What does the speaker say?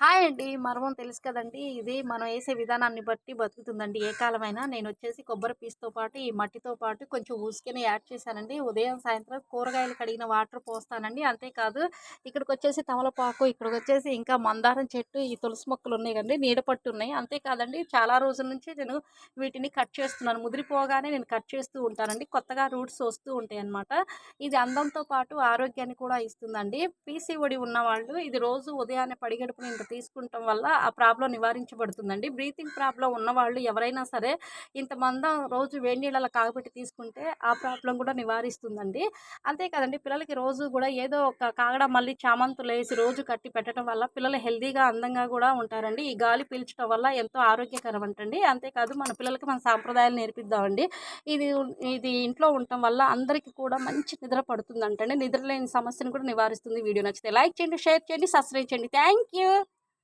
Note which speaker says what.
Speaker 1: Hi అండి. మర్మం తెలుసు కదండి. ఇది మనం వేసే విధానాన్ని బట్టి బతుకుతుందండి. ఏ కాలమైనా నేను వచ్చేసి కొబ్బరి పీస్తో పాటు ఈ మట్టితో పాటు కొంచెం ఉసుకని యాడ్ చేశానండి. ఉదయం సాయంత్రం కూరగాయలు కడిగిన వాటర్ పోస్తానండి. అంతేకాదు ఇక్కడికి వచ్చేసి తమలపాకు ఇక్కడికి వచ్చేసి ఇంకా మందారం చెట్టు ఈ తులసి మొక్కలు ఉన్నాయి కండి నీడ పట్టు ఉన్నాయి. అంతేకాదండి చాలా రోజుల నుంచి నేను వీటిని కట్ చేస్తున్నాను. ముదిరిపోగానే నేను కట్ చేస్తూ ఉంటానండి. కొత్తగా రూట్స్ వస్తూ ఉంటాయి అనమాట ఇది అందంతో పాటు ఆరోగ్యాన్ని కూడా ఇస్తుందండి. పీసీఓడి ఉన్న వాళ్ళు ఇది రోజు ఉదయాన్నే పడిగడుపున ఇంత తీసుకుంటాం వల్ల ఆ ప్రాబ్లం నివారించబడుతుందండి. బ్రీతింగ్ ప్రాబ్లం ఉన్నవాళ్ళు ఎవరైనా సరే ఇంత మందం రోజు వేడి నీళ్ళలో కాగబెట్టి తీసుకుంటే ఆ ప్రాబ్లం కూడా నివారిస్తుందండి. అంతేకాదండి పిల్లలకి రోజు కూడా ఏదో ఒక కాగడ మళ్ళీ చామంతులు వేసి రోజు కట్టి పెట్టడం వల్ల పిల్లలు హెల్దీగా అందంగా కూడా ఉంటారండి. ఈ గాలి పీల్చడం వల్ల ఎంతో ఆరోగ్యకరం అంటండి. అంతేకాదు మన పిల్లలకి మన సాంప్రదాయాలు నేర్పిద్దామండి. ఇది ఇది ఇంట్లో ఉండటం వల్ల అందరికీ కూడా మంచి నిద్ర పడుతుంది అంటండి నిద్ర లేని సమస్యను కూడా నివారిస్తుంది వీడియో నచ్చితే. లైక్ చేయండి షేర్ చేయండి సబ్స్క్రైబ్ చేయండి. Thank you!